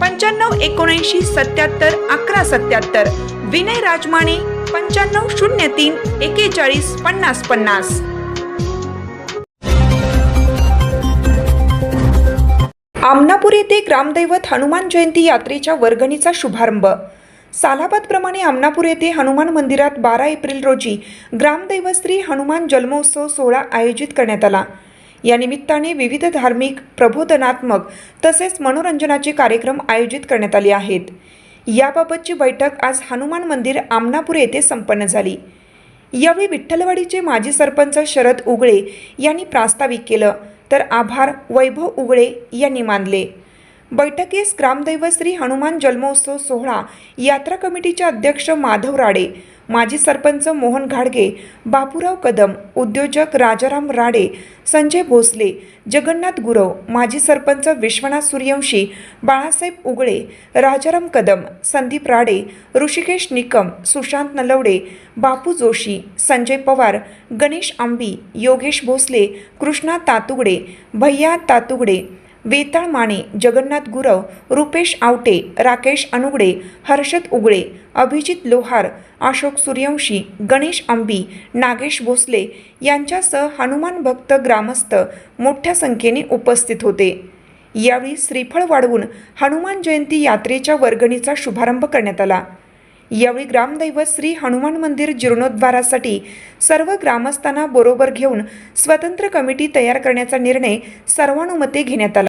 पंच्याण्णव एकोणऐंशी सत्याहत्तर अकरा सत्याहत्तर. विनय राजमाने पंच्याण्णव शून्य तीन एकेचाळीस पन्नास पन्नास. आमनापूर येथे ग्रामदैवत हनुमान जयंती यात्रेच्या वर्गणीचा शुभारंभ. सालाबादप्रमाणे आमनापूर येथे हनुमान मंदिरात बारा एप्रिल रोजी ग्रामदैवत श्री हनुमान जन्मोत्सव सोहळा आयोजित करण्यात आला. या निमित्ताने विविध धार्मिक प्रबोधनात्मक तसेच मनोरंजनाचे कार्यक्रम आयोजित करण्यात आले आहेत. याबाबतची बैठक आज हनुमान मंदिर आमनापूर येथे संपन्न झाली. यावेळी विठ्ठलवाडीचे माजी सरपंच शरद उगळे यांनी प्रास्ताविक केलं. तर आभार वैभव उगळे यांनी मानले. बैठकीस ग्रामदैवत श्री हनुमान जन्मोत्सव सोहळा यात्रा कमिटीचे अध्यक्ष माधव राडे माजी सरपंच मोहन घाडगे बापूराव कदम उद्योजक राजाराम राडे संजय भोसले जगन्नाथ गुरव माजी सरपंच विश्वनाथ सूर्यवंशी बाळासाहेब उगळे राजाराम कदम संदीप राडे ऋषिकेश निकम सुशांत नलवडे बापू जोशी संजय पवार गणेश आंबी योगेश भोसले कृष्णा तातुगडे भैया तातुगडे वेताळ माने जगन्नाथ गुरव रुपेश आवटे राकेश अनुगडे हर्षद उगळे अभिजित लोहार अशोक सूर्यवंशी गणेश अंबी नागेश भोसले यांच्यासह हनुमान भक्त ग्रामस्थ मोठ्या संख्येने उपस्थित होते. यावेळी श्रीफळ वाढवून हनुमान जयंती यात्रेच्या वर्गणीचा शुभारंभ करण्यात आला. यावेळी ग्रामदैवत श्री हनुमान मंदिर जीर्णोद्धारासाठी सर्व ग्रामस्थांना बरोबर घेऊन स्वतंत्र कमिटी तयार करण्याचा निर्णय सर्वानुमते घेण्यात आला.